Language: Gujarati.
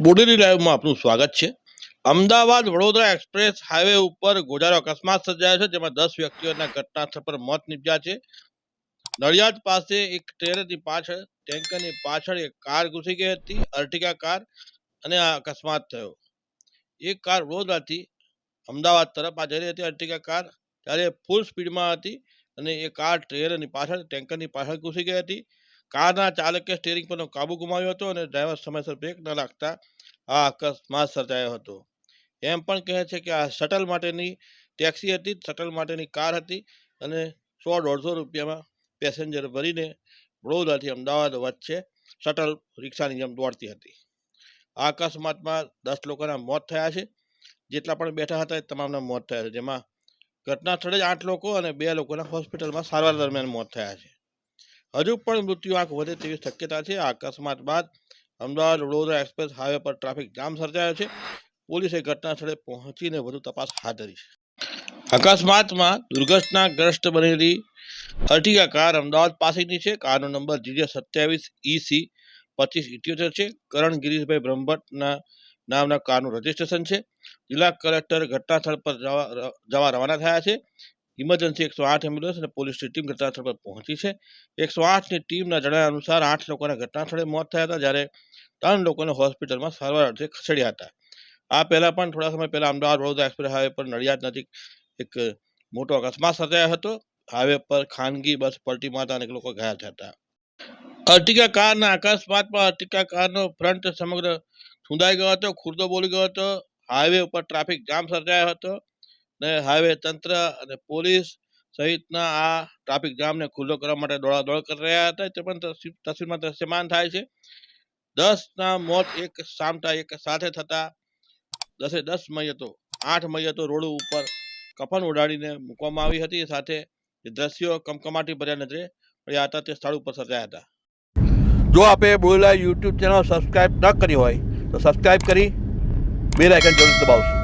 બોડેલી લાઈવમાં આપનું સ્વાગત છે. અમદાવાદ વડોદરા એક્સપ્રેસ હાઈવે ઉપર ગોજારો અકસ્માત સર્જાયો છે, જેમાં દસ વ્યક્તિઓના ઘટના સ્થળ પર મોત નીપજ્યા છે. નડિયાદ પાસે એક ટ્રેનની પાછળ, ટેન્કરની પાછળ એક કાર ઘૂસી ગઈ હતી, અર્ટિગા કાર, અને આ અકસ્માત થયો. એક કાર વડોદરાથી અમદાવાદ તરફ આ જઈ રહી હતી, અર્ટિગા કાર. ત્યારે ફૂલ સ્પીડમાં હતી અને એ કાર ટ્રેલરની પાછળ, ટેન્કરની પાછળ ઘૂસી ગઈ હતી. કારના ચાલકે સ્ટીરિંગ પરનો કાબુ ગુમાવ્યો હતો અને ડ્રાઈવર સમયસર બ્રેક ન લાગતા આ અકસ્માત સર્જાયો હતો. એમ પણ કહે છે કે આ શટલ માટેની ટેક્સી હતી શટલ માટેની કાર હતી અને સો દોઢસો રૂપિયામાં પેસેન્જર ભરીને વડોદરાથી અમદાવાદ વચ્ચે શટલ રિક્ષાની જેમ દોડતી હતી. આ અકસ્માતમાં દસ લોકોના મોત થયા છે. જેટલા પણ બેઠા હતા એ તમામના મોત થયા છે. જેમાં ઘટના સ્થળે જ આઠ લોકો અને બે લોકોના હોસ્પિટલમાં સારવાર દરમિયાન મોત થયા છે. હજુ પણ મૃત્યુ આંક વધે તેવી શક્યતા છે. આ અકસ્માત બાદ અમદાવાદ વડોદરા એક્સપ્રેસ હાઈવે પર ટ્રાફિક જામ સર્જાયો છે. પોલીસે ઘટના સ્થળે પહોંચીને વધુ તપાસ હાથ ધરી છે. અકસ્માતમાં દુર્ઘટનાગ્રસ્ત બનેલી અર્ટિગા કાર અમદાવાદ પાસેની છે. કારનો નંબર જીજે સત્યાવીસ ઇસી પચીસ ઇઠ્યોતેર છે. કરણ ગિરીશભાઈ બ્રહ્મભટ્ટના નામના કારનું રજીસ્ટ્રેશન છે. જિલ્લા કલેક્ટર ઘટનાસ્થળ પર જવા રવાના થયા છે. ઇમરજન્સી એકસો આઠ એમ્બ્યુલન્સ અને પોલીસની ટીમ ઘટના સ્થળ પર પહોંચી છે. એકસો આઠની ટીમના જણાવ્યા અનુસાર આઠ લોકોના ઘટના સ્થળે મોત થયા હતા, જ્યારે ત્રણ લોકોને હોસ્પિટલમાં સારવાર અર્થે ખસેડ્યા હતા. આ પહેલાં પણ થોડા સમય પહેલાં અમદાવાદ વડોદરા એક્સપ્રેસ હાઈવે પર નડિયાદ નજીક એક મોટો અકસ્માત સર્જાયો હતો. હાઈવે પર ખાનગી બસ પલટી મારતા અનેક લોકો ઘાયલ થયા હતા. અર્ટિકા કારના અકસ્માતમાં અર્ટિકા કારનો ફ્રન્ટ સમગ્ર સુંદાઈ ગયો હતો, ખુરદો બોલી ગયો હતો. હાઈવે ઉપર ટ્રાફિક જામ સર્જાયો હતો. ને હાઈવે તંત્ર અને પોલીસ સહિતના આ ટ્રાફિક જામને ખુલ્લો કરવા માટે દોડાદોડ કરી રહ્યા હતા. તે પણ તસવીરમાં દ્રશ્યમાન થાય છે. દસના મોત એક સામટા એક સાથે થતા દસે દસ મૈયતો આઠ મૈયતો રોડ ઉપર કફન ઉડાડીને મૂકવામાં આવી હતી. સાથે દ્રશ્યો કમકમાટી ભર્યા નજરે પડ્યા હતા તે સ્થળ ઉપર સર્જાયા હતા. જો આપે બોલેલા યુટ્યુબ ચેનલ સબસ્ક્રાઈબ ન કરી હોય તો સબસ્ક્રાઈબ કરી બે આઇકન જરૂર દબાવશો.